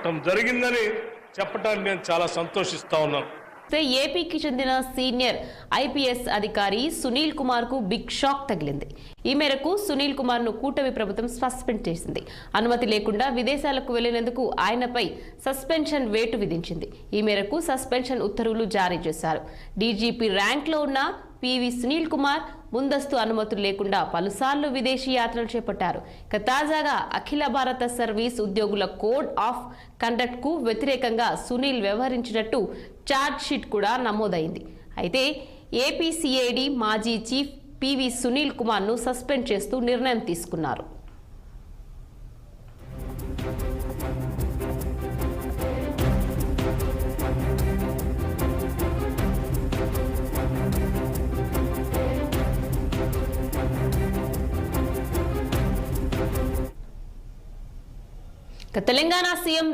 పెట్టడం జరిగిందని చెప్పడానికి నేను చాలా సంతోషిస్తా ఉన్నాను. ఏపీకి చెందిన సీనియర్ ఐపీఎస్ అధికారి సునీల్ కుమార్కు బిగ్ షాక్ తగిలింది. ఈ మేరకు సునీల్ కుమార్ను కూటమి ప్రభుత్వం సస్పెండ్ చేసింది. అనుమతి లేకుండా విదేశాలకు వెళ్ళినందుకు ఆయనపై సస్పెన్షన్ వేటు విధించింది. ఈ మేరకు సస్పెన్షన్ ఉత్తర్వులు జారీ చేశారు. డీజీపీ ర్యాంక్లో ఉన్న పివి సునీల్ కుమార్ ముందస్తు అనుమతులు లేకుండా పలుసార్లు విదేశీ యాత్రలు చేపట్టారు. ఇక తాజాగా అఖిల భారత సర్వీస్ ఉద్యోగుల కోడ్ ఆఫ్ కండక్ట్కు వ్యతిరేకంగా సునీల్ వ్యవహరించినట్టు షీట్ కూడా నమోదైంది. అయితే ఏపీసీఐడి మాజీ చీఫ్ పివి సునీల్ కుమార్ను సస్పెండ్ చేస్తూ నిర్ణయం తీసుకున్నారు. తెలంగాణ సీఎం